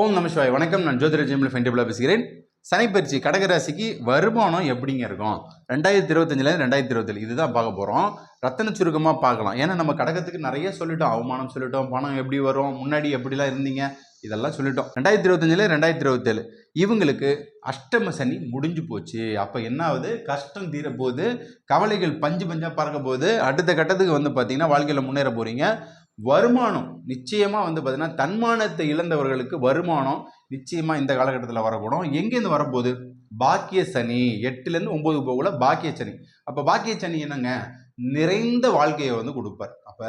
ஓம் நமசிவாய் வணக்கம். நான் ஜோதிர ஜெயமலி ஃபென்டிபிளாக பேசுகிறேன். சனிப்பயிற்சி கடகராசிக்கு வருமானம் எப்படிங்க இருக்கும்? ரெண்டாயிரத்தி இருபத்தஞ்சிலேருந்து ரெண்டாயிரத்தி இருபத்தேழு இதுதான் பார்க்க போகிறோம் ரத்தன சுருக்கமாக பார்க்கலாம். ஏன்னா நம்ம கடகத்துக்கு நிறைய சொல்லிட்டோம். அவமானம் சொல்லிட்டோம். பணம் எப்படி வரும்? முன்னாடி எப்படிலாம் இருந்தீங்க? இதெல்லாம் சொல்லிட்டோம். ரெண்டாயிரத்தி இருபத்தஞ்சில் ரெண்டாயிரத்தி இருபத்தேழு இவங்களுக்கு அஷ்டம சனி முடிஞ்சு போச்சு. அப்போ என்ன ஆகுது? கஷ்டம் தீரப்போகுது. கவலைகள் பஞ்சு பஞ்சாக பறக்க போகுது. அடுத்த கட்டத்துக்கு வந்து பார்த்தீங்கன்னா வாழ்க்கையில் முன்னேற போகிறீங்க வருமானம் நிச்சயமாக வந்து பார்த்தீங்கன்னா தன்மானத்தை இழந்தவர்களுக்கு வருமானம் நிச்சயமாக இந்த காலகட்டத்தில் வரக்கூடும். எங்கேருந்து வரப்போகுது? பாக்கிய சனி எட்டுலேருந்து ஒம்பது போகல பாக்கிய சனி அப்போ பாக்கிய சனி என்னங்க? நிறைந்த வாழ்க்கையை வந்து கொடுப்பார். அப்போ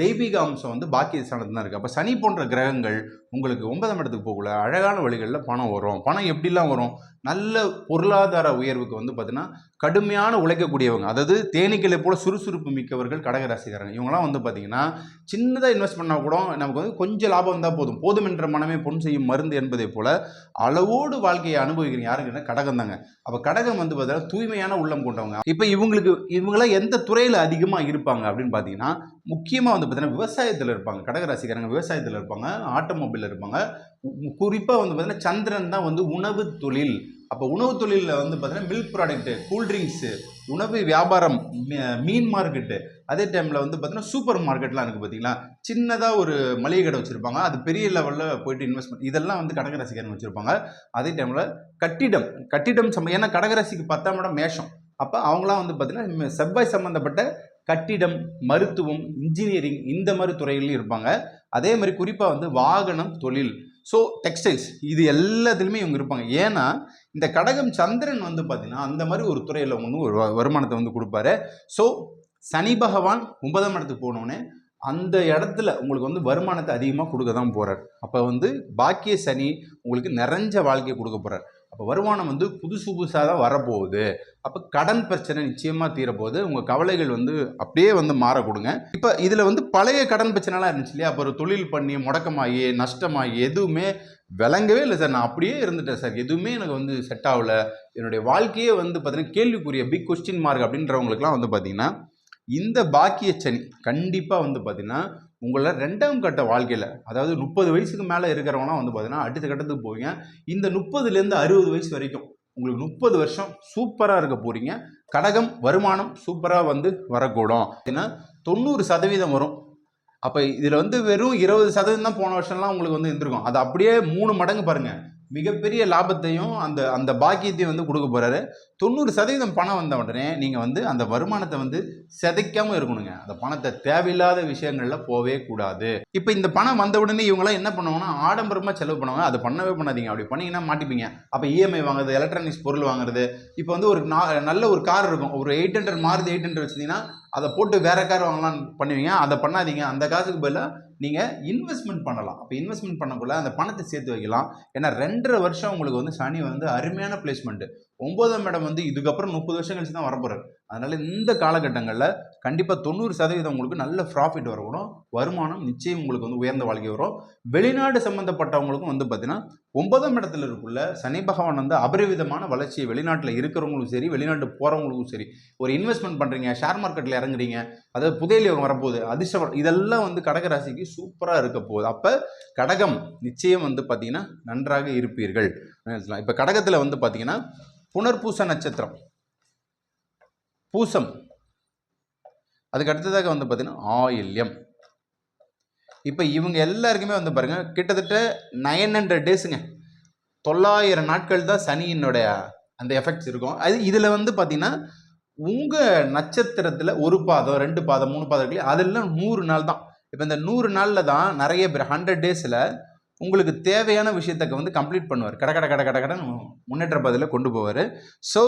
தெய்வீக அம்சம் வந்து பாக்கிய ஸ்தானத்தில் தான் இருக்குது அப்போ சனி போன்ற கிரகங்கள் உங்களுக்கு ஒன்பதாம் இடத்துக்கு போகல அழகான வழிகளில் பணம் வரும். பணம் எப்படிலாம் வரும்? நல்ல பொருளாதார உயர்வுக்கு வந்து பார்த்தீங்கன்னா கடுமையான உழைக்கக்கூடியவங்க அதாவது தேனீக்களை போல் சுறுசுறுப்பு மிக்கவர்கள் கடகராசிக்காரங்க. இவங்களாம் வந்து பார்த்தீங்கன்னா சின்னதாக இன்வெஸ்ட் பண்ணால் கூட நமக்கு வந்து கொஞ்சம் லாபம் இருந்தால் போதும். போதும் என்ற மனமே பொன் செய்யும் மருந்து என்பதை போல அளவோடு வாழ்க்கையை அனுபவிக்கிறீங்க யாருக்குன்னா கடகம் தாங்க. அப்போ கடகம் வந்து பார்த்தீங்கன்னா தூய்மையான உள்ளம் கொண்டவங்க. இப்போ இவங்களுக்கு இவங்களாம் எந்த துறை துறையில் அதிகமாக இருப்பாங்க அப்படின்னு பார்த்தீங்கன்னா முக்கியமாக வந்து பார்த்தீங்கன்னா விவசாயத்தில் இருப்பாங்க. கடகராசிக்காரங்க விவசாயத்தில் இருப்பாங்க ஆட்டோமொபைலில் இருப்பாங்க. குறிப்பாக வந்து பார்த்தீங்கன்னா சந்திரன் தான் வந்து உணவு தொழில். அப்போ உணவு தொழிலில் வந்து பார்த்தீங்கன்னா மில்க் ப்ராடக்ட்டு கூல்ட்ரிங்க்ஸு உணவு வியாபாரம் மீ- மீன் மார்க்கெட்டு அதே டைமில் வந்து பார்த்தீங்கன்னா சூப்பர் மார்க்கெட்லாம் இருக்குது பார்த்தீங்களா சின்னதாக ஒரு மளிகை கடை வச்சுருப்பாங்க. அது பெரிய லெவலில் போயிட்டு இன்வெஸ்ட்மெண்ட் இதெல்லாம் வந்து கடகராசிக்காரங்க வச்சுருப்பாங்க. அதே டைமில் கட்டிடம். கட்டிடம் சம்ப ஏன்னா கடகராசிக்கு பத்தாம் இடம் மேஷம். அப்போ அவங்களாம் வந்து பார்த்தீங்கன்னா செவ்வாய் சம்மந்தப்பட்ட கட்டிடம் மருத்துவம் இன்ஜினியரிங் இந்த மாதிரி துறைகள்லையும் இருப்பாங்க. அதே மாதிரி குறிப்பாக வந்து வாகனம் தொழில். ஸோ டெக்ஸ்டைல்ஸ் இது எல்லாத்துலேயுமே இவங்க இருப்பாங்க. ஏன்னா இந்த கடகம் சந்திரன் வந்து பார்த்தீங்கன்னா அந்த மாதிரி ஒரு துறையில் வந்து ஒரு வருமானத்தை வந்து கொடுப்பாரு. ஸோ சனி பகவான் ஒன்பதாம் இடத்துக்கு போனோடனே அந்த இடத்துல உங்களுக்கு வந்து வருமானத்தை அதிகமாக கொடுக்க தான் போகிறார் அப்போ வந்து பாக்கிய சனி உங்களுக்கு நிறைஞ்ச வாழ்க்கையை கொடுக்க போகிறார் அப்போ வருமானம் வந்து புதுசு புதுசாக தான் வரப்போகுது. அப்போ கடன் பிரச்சனை நிச்சயமாக தீரப்போகுது. உங்கள் கவலைகள் வந்து அப்படியே வந்து மாற கொடுங்க. இப்போ இதில் வந்து பழைய கடன் பிரச்சனைலாம் இருந்துச்சு இல்லையா? அப்போ ஒரு தொழில் பண்ணி முடக்கமாகி நஷ்டமாகி எதுவுமே விளங்கவே இல்லை சார். நான் அப்படியே இருந்துட்டேன் சார். எதுவுமே எனக்கு வந்து செட் ஆகல. என்னுடைய வாழ்க்கையே வந்து பார்த்தீங்கன்னா கேள்விக்குரிய பிக் கொஸ்டின் மார்க் அப்படின்றவங்களுக்குலாம் வந்து பார்த்தீங்கன்னா இந்த பாக்கிய சனி கண்டிப்பாக வந்து பார்த்தீங்கன்னா உங்களை ரெண்டாம் கட்ட வாழ்க்கையில் அதாவது முப்பது வயசுக்கு மேலே இருக்கிறவங்களாம் வந்து பார்த்தீங்கன்னா அடுத்த கட்டத்துக்கு போவீங்க. இந்த முப்பதுலேருந்து அறுபது வயசு வரைக்கும் உங்களுக்கு முப்பது வருஷம் சூப்பராக இருக்க போகிறீங்க கடகம் வருமானம் சூப்பராக வந்து வரக்கூடும். ஏன்னா தொண்ணூறு சதவீதம் வரும். அப்போ இதில் வந்து வெறும் இருபது சதவீதம் தான் போன வருஷம்லாம் உங்களுக்கு வந்து இருந்திருக்கும். அது அப்படியே மூணு மடங்கு பாருங்கள் மிகப்பெரிய லாபத்தையும் அந்த அந்த பாக்கியத்தையும் வந்து கொடுக்க போகிறாரு தொண்ணூறு சதவீதம் பணம் வந்த உடனே நீங்கள் வந்து அந்த வருமானத்தை வந்து சிதைக்காமல் இருக்கணுங்க. அந்த பணத்தை தேவையில்லாத விஷயங்களில் போவே கூடாது. இப்போ இந்த பணம் வந்த உடனே இவங்களாம் என்ன பண்ணுவாங்கன்னா ஆடம்பரமாக செலவு பண்ணுவாங்க. அதை பண்ணவே பண்ணாதீங்க. அப்படி பண்ணிங்கன்னா மாட்டிப்பீங்க. அப்போ இஎம்ஐ வாங்குறது எலக்ட்ரானிக்ஸ் பொருள் வாங்குறது. இப்போ வந்து ஒரு நா- நல்ல ஒரு கார் இருக்கும். ஒரு எயிட் ஹண்ட்ரட் மாறுது எயிட் ஹண்ட்ரட் வச்சிங்கன்னா அதை போட்டு வேற கார் வாங்கலாம்னு பண்ணுவீங்க. அதை பண்ணாதீங்க. அந்த காசுக்கு பதிலாக நீங்கள் இன்வெஸ்ட்மெண்ட் பண்ணலாம். அப்போ இன்வெஸ்ட்மெண்ட் பண்ணக்குள்ள அந்த பணத்தை சேர்த்து வைக்கலாம். ஏன்னா ரெண்டரை வருஷம் உங்களுக்கு வந்து சனி வந்து அருமையான பிளேஸ்மெண்ட்டு ஒன்பதாம் இடம் வந்து இதுக்கப்புறம் முப்பது வருஷம் கழிச்சு தான் வரப்போறாரு. அதனால இந்த காலகட்டங்களில் கண்டிப்பாக தொண்ணூறு சதவீதம் உங்களுக்கு நல்ல ப்ராஃபிட் வரக்கூடும். வருமானம் நிச்சயம் உங்களுக்கு வந்து உயர்ந்த வாழ்க்கை வரும். வெளிநாடு சம்மந்தப்பட்டவங்களுக்கும் வந்து பார்த்தீங்கன்னா ஒன்பதாம் இடத்துல இருக்குள்ள சனி பகவான் வந்து அபரிவிதமான வளர்ச்சியை வெளிநாட்டில் இருக்கிறவங்களுக்கும் சரி வெளிநாட்டு போகிறவங்களுக்கும் சரி ஒரு இன்வெஸ்ட்மெண்ட் பண்ணுறீங்க ஷேர் மார்க்கெட்டில் இறங்குறீங்க அதாவது புதையல் வரப்போகுது அதிர்ஷ்ட இதெல்லாம் வந்து கடக ராசிக்கு சூப்பராக இருக்க போகுது. அப்போ கடகம் நிச்சயம் வந்து பார்த்தீங்கன்னா நன்றாக இருப்பீர்கள். இப்போ கடகத்தில் வந்து பார்த்தீங்கன்னா புனர்பூச நட்சத்திரம் பூசம். அதுக்கு அடுத்ததாக வந்து பார்த்தீங்கன்னா ஆயில்யம். இப்போ இவங்க எல்லாருக்குமே வந்து பாருங்கள் கிட்டத்தட்ட நைன் ஹண்ட்ரட் டேஸுங்க தொள்ளாயிரம் நாட்கள் தான் சனியினுடைய அந்த எஃபெக்ட்ஸ் இருக்கும். அது இதில் வந்து பார்த்தீங்கன்னா உங்கள் நட்சத்திரத்தில் ஒரு பாதம் ரெண்டு பாதம் மூணு பாதம் இருக்கு அதெல்லாம் நூறு நாள் தான். இப்போ இந்த நூறு நாளில் தான் நிறைய பேர் ஹண்ட்ரட் டேஸில் உங்களுக்கு தேவையான விஷயத்தை வந்து கம்ப்ளீட் பண்ணுவார். கட கட கட கட கடன் முன்னேற்ற பாதையில் கொண்டு போவார். ஸோ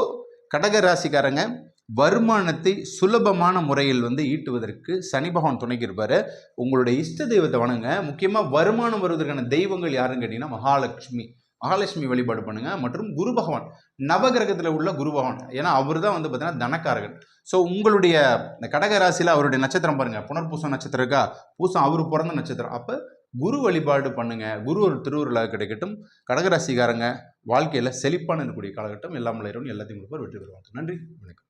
கடக ராசிக்காரங்க வருமானத்தை சுலபமான முறையில் வந்து ஈட்டுவதற்கு சனி பகவான் துணைக்கிருப்பார் உங்களுடைய இஷ்ட தெய்வத்தை வணங்க முக்கியமாக வருமானம் வருவதற்கான தெய்வங்கள் யாருன்னு கேட்டிங்கன்னா மகாலட்சுமி. மகாலட்சுமி வழிபாடு பண்ணுங்க. மற்றும் குரு பகவான். நவகிரகத்தில் உள்ள குரு பகவான். ஏன்னா அவர் தான் வந்து பார்த்தீங்கன்னா தனக்காரகன். ஸோ உங்களுடைய இந்த கடக ராசியில் அவருடைய நட்சத்திரம் பாருங்கள் புனர்பூசம் நட்சத்திரம் இருக்கா? பூசம் அவர் பிறந்த நட்சத்திரம். அப்போ குரு வழிபாடு பண்ணுங்க. குரு ஒரு திருவுருளாக கிடைக்கட்டும். கடகராசிக்காரங்க வாழ்க்கையில் செழிப்பான இருக்கக்கூடிய காலகட்டம். எல்லாம் இறைவன் எல்லாத்தையும் கொடுப்பார் வெற்றி பெறுவாங்க நன்றி. வணக்கம்.